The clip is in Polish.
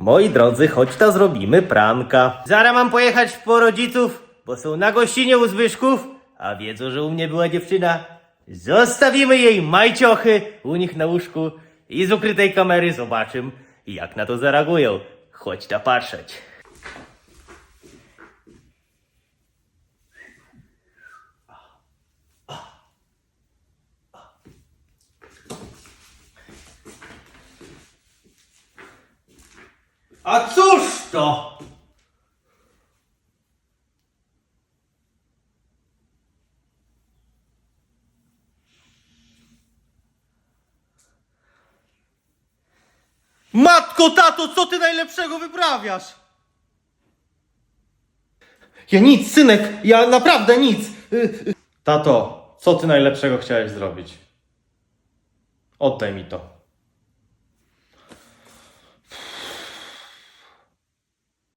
Moi drodzy, chodź ta zrobimy pranka. Zara mam pojechać po rodziców, bo są na gościnie u Zbyszków, a wiedzą, że u mnie była dziewczyna. Zostawimy jej majciochy u nich na łóżku i z ukrytej kamery zobaczymy, jak na to zareagują. Chodź ta patrzeć. A cóż to? Matko, tato, co ty najlepszego wyprawiasz? Ja nic, synek, ja naprawdę nic. Y, y. Tato, co ty najlepszego chciałeś zrobić? Oddaj mi to.